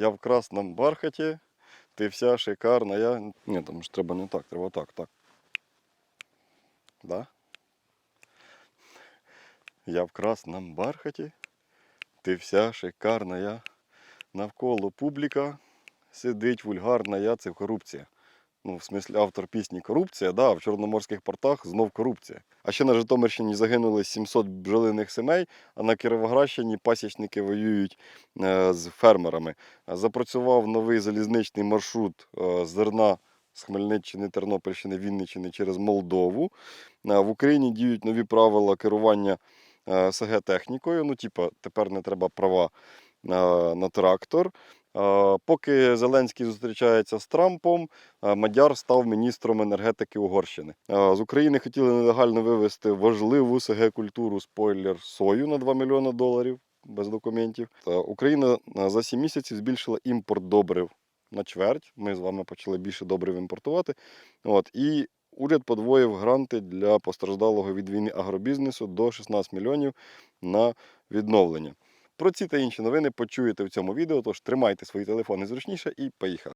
Я в красному бархаті, ти вся шикарна. Я... Ні, там ж треба не так, треба так, так. Да? Я в красному бархаті, ти вся шикарна. Навколо публіка сидить вульгарна, я це корупція. Ну, в смислі, автор пісні корупція, да, а в чорноморських портах знов корупція. А ще на Житомирщині загинули 700 бджолиних сімей, а на Кіровоградщині пасічники воюють е, з фермерами. Е, Запрацював новий залізничний маршрут е, зерна з Хмельниччини, Тернопільщини, Вінниччини через Молдову. В Україні діють нові правила керування е, СГ технікою. Ну, типа, тепер не треба права на трактор. Поки Зеленський зустрічається з Трампом, Мадяр став міністром енергетики Угорщини. З України хотіли нелегально вивезти важливу СГ культуру спойлер сою на 2 мільйони доларів без документів. Україна за 7 місяців збільшила імпорт добрив на чверть. Ми з вами почали більше добрив імпортувати. От, і уряд подвоїв гранти для постраждалого від війни агробізнесу до 16 мільйонів на відновлення. Про ці та інші новини почуєте в цьому відео, тож тримайте свої телефони зручніше і поїхали.